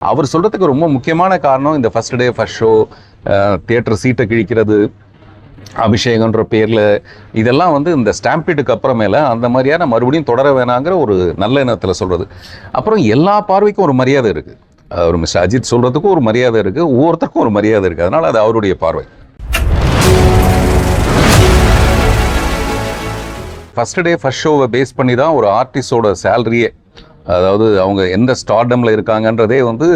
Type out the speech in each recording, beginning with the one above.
அவர் சொல்கிறதுக்கு ரொம்ப முக்கியமான காரணம் இந்த first day first show theatre சீட்டை கிழிக்கிறது அபிஷேகன்ற பேரில் இதெல்லாம் வந்து இந்த ஸ்டாம்பீட்டுக்கு அப்புறமேல அந்த மாதிரியான மறுபடியும் தொடர வேணாங்கிற ஒரு நல்ல எண்ணத்தில் சொல்கிறது அப்புறம் எல்லா பார்வைக்கும் ஒரு மரியாதை இருக்குது ஒரு மிஸ்டர் அஜித் சொல்கிறதுக்கும் ஒரு மரியாதை இருக்குது ஒவ்வொருத்தருக்கும் ஒரு மரியாதை இருக்குது அதனால் அது அவருடைய பார்வை. ஃபஸ்ட் டே ஃபஸ்ட் ஷோவை பேஸ் பண்ணி தான் ஒரு ஆர்டிஸ்டோட சேலரியே அதாவது அவங்க எந்த ஸ்டார்டமில் இருக்காங்கன்றதே வந்து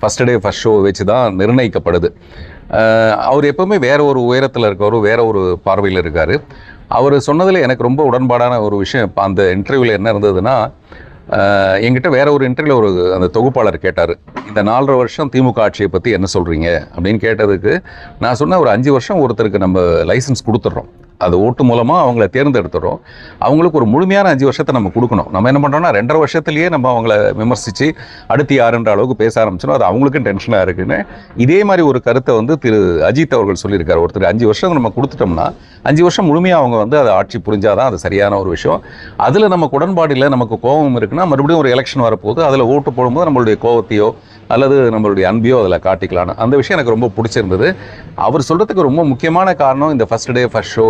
ஃபஸ்ட் டே ஃபர்ஸ்ட் ஷோ வச்சு தான் நிர்ணயிக்கப்படுது அவர் எப்பவுமே வேற ஒரு உயரத்தில் இருக்கவர் வேற ஒரு பார்வையில் இருக்கார். அவர் சொன்னதில் எனக்கு ரொம்ப உடன்பாடான ஒரு விஷயம் இப்போ அந்த இன்டர்வியூவில் என்ன இருந்ததுன்னா எங்கிட்ட என்கிட்ட வேற ஒரு இன்டர்வியூவில் ஒரு அந்த தொகுப்பாளர் கேட்டார் இந்த நாலரை வருஷம் திமுக ஆட்சியை பற்றி என்ன சொல்கிறீங்க அப்படின்னு கேட்டதுக்கு நான் சொன்ன ஒரு அஞ்சு வருஷம் ஒருத்தருக்கு நம்ம லைசன்ஸ் கொடுத்துட்றோம். அது ஓட்டு மூலமாக அவங்கள தேர்ந்தெடுத்துறோம். அவங்களுக்கு ஒரு முழுமையான அஞ்சு வருஷத்தை நம்ம கொடுக்கணும். நம்ம என்ன பண்ணுறோம்னா ரெண்டரை வருஷத்துலேயே நம்ம அவங்கள விமர்சித்து அடுத்து யாருன்ற அளவுக்கு பேச ஆரம்பிச்சோம். அது அவங்களுக்கும் டென்ஷனாக இருக்குன்னு இதே மாதிரி ஒரு கருத்தை வந்து திரு அஜித் அவர்கள் சொல்லியிருக்காரு. ஒருத்தர் அஞ்சு வருஷம் நம்ம கொடுத்துட்டோம்னா அஞ்சு வருஷம் முழுமையாக அவங்க வந்து அதை ஆட்சி புரிஞ்சாதான் அது சரியான ஒரு விஷயம். அதில் நம்ம உடன்பாடில் நமக்கு கோபம் இருக்குன்னா மறுபடியும் ஒரு எலெக்ஷன் வரப்போகுது. அதில் ஓட்டு போடும்போது நம்மளுடைய கோவத்தையோ அல்லது நம்மளுடைய அன்பையோ அதில் காட்டிக்கலான்னு அந்த விஷயம் எனக்கு ரொம்ப பிடிச்சிருந்தது. அவர் சொல்கிறதுக்கு ரொம்ப முக்கியமான காரணம் இந்த first day first show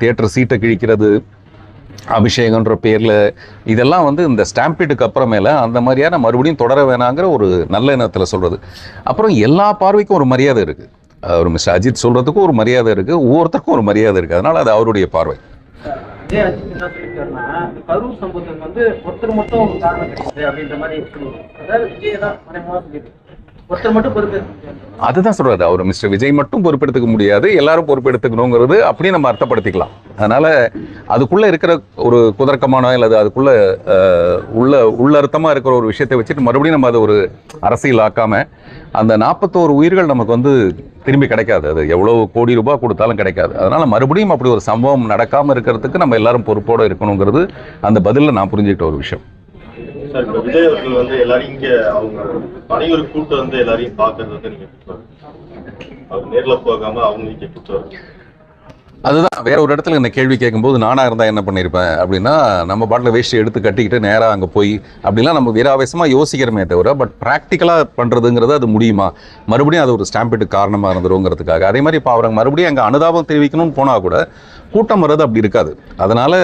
theatre சீட்டை கிழிக்கிறது அபிஷேகன்ற பேரில். இதெல்லாம் வந்து இந்த ஸ்டாம்பீட்டுக்கு அப்புறமேல அந்த மாதிரியான மறுபடியும் தொடர வேணாங்கிற ஒரு நல்ல எண்ணத்தில் சொல்கிறது அப்புறம் எல்லா பார்வைக்கும் ஒரு மரியாதை இருக்குது ஒரு மிஸ்டர் அஜித் சொல்கிறதுக்கும் ஒரு மரியாதை இருக்குது ஒவ்வொருத்தருக்கும் ஒரு மரியாதை இருக்குது அதனால் அது அவருடைய பார்வை. விஜய் என்ன சொல்லியிருக்காருன்னா கரூர் சம்பவத்துக்கு வந்து ஒருத்தர் மட்டும் காரணம் கிடையாது அப்படின்ற மாதிரி சொல்லுவாங்க அதாவது விஜய் தான் மறைமுகமாக அதுதான் சொல்றாரு. அவர் மிஸ்டர் விஜய் மட்டும் பொறுப்பெடுத்துக்க முடியாது எல்லாரும் பொறுப்பெடுத்துக்கணுங்கிறது அப்படியே நம்ம அர்த்தப்படுத்திக்கலாம். அதனால அதுக்குள்ள இருக்கிற ஒரு குதர்க்கமான அல்லது அதுக்குள்ள உள்ள உள்ளர்த்தமா இருக்கிற ஒரு விஷயத்தை வச்சுட்டு மறுபடியும் நம்ம அதை ஒரு அரசியல் ஆக்காம அந்த நாற்பத்தோரு உயிர்கள் நமக்கு வந்து திரும்பி கிடைக்காது. அது எவ்வளோ கோடி ரூபாய் கொடுத்தாலும் கிடைக்காது. அதனால் மறுபடியும் அப்படி ஒரு சம்பவம் நடக்காமல் இருக்கிறதுக்கு நம்ம எல்லாரும் பொறுப்போடு இருக்கணுங்கிறது அந்த பதிலில் நான் புரிஞ்சுக்கிட்ட ஒரு விஷயம். சார் இப்ப விஜய் அவர்கள் வந்து எல்லாரும் இங்க அவங்க அனைவரு கூட்டு வந்து எல்லாரையும் பாக்குறது வந்து நீங்க எப்படி அவர் நேர்ல போகாம அவங்க இங்க கூட்டு அதுதான் வேற ஒரு இடத்துல இந்த கேள்வி கேட்கும்போது நானாக இருந்தால் என்ன பண்ணியிருப்பேன் அப்படின்னா நம்ம பாட்டில் வேஷ்டி எடுத்து கட்டிக்கிட்டு நேராக அங்கே போய் அப்படிலாம் நம்ம வீராவேசமாக யோசிக்கிறோமே தவிர பட் ப்ராக்டிக்கலாக பண்ணுறதுங்கிறது அது முடியுமா? மறுபடியும் அது ஒரு ஸ்டாம்பிட்டு காரணமாக இருந்துருங்கிறதுக்காக. அதே மாதிரி இப்போ அவங்க மறுபடியும் அங்கே அனுதாபம் தெரிவிக்கணும்னு போனால் கூட கூட்டம் வர்றது அப்படி இருக்காது. அதனால்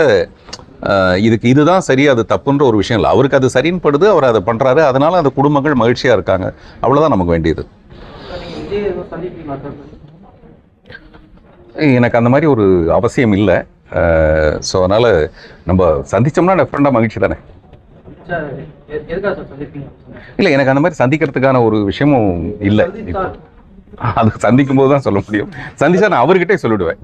இதுக்கு இதுதான் சரி அது தப்புன்ற ஒரு விஷயம் இல்லை. அவருக்கு அது சரின்னு படுது அவர் அதை பண்ணுறாரு அதனால் அந்த குடும்பங்கள் மகிழ்ச்சியாக இருக்காங்க. அவ்வளோதான் நமக்கு வேண்டியது நீங்க விஜய் எதுவும் சந்திப்பீங்களா சார் எனக்கு அந்த மாதிரி ஒரு அவசியம் இல்லை. ஸோ அதனால் நம்ம சந்திச்சோம்னா டெஃபரெண்டாக மகிழ்ச்சி தானே. இல்லை எனக்கு அந்த மாதிரி சந்திக்கிறதுக்கான ஒரு விஷயமும் இல்லை. அது சந்திக்கும் போது தான் சொல்ல முடியும். சந்திச்சா நான் அவர்கிட்டே சொல்லிவிடுவேன்